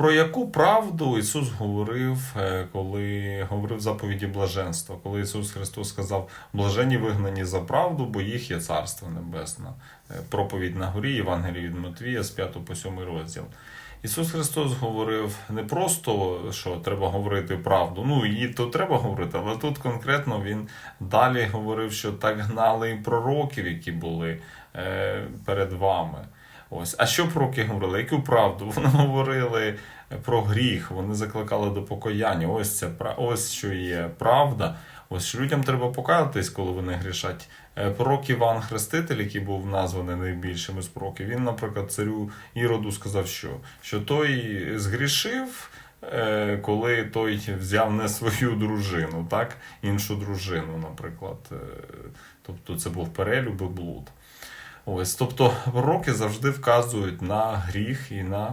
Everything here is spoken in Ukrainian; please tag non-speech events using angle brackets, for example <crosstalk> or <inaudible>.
Про яку правду Ісус говорив, е, коли говорив заповіді блаженства, коли Ісус Христос сказав: блажені вигнані за правду, бо їх є Царство Небесне. Е, Проповідь на горі, Євангелії від Матвія з 5 по 7 розділ. Ісус Христос говорив не просто, що треба говорити правду, ну і то треба говорити, але тут конкретно Він далі говорив, що так гнали і пророків, які були е, перед вами. Ось. А що пророки говорили? Яку правду? Вони <laughs> говорили про гріх, вони закликали до покаяння. Ось це ось що є правда. Ось що людям треба покаятись, коли вони грішать. Е, Пророк Іван Хреститель, який був названий найбільшим із пророків, він, наприклад, царю Іроду сказав, що, що той згрішив, е, коли той взяв не свою дружину, так? іншу дружину, наприклад. Е, Тобто це був перелюб і блуд. Ось, тобто пророки завжди вказують на гріх і на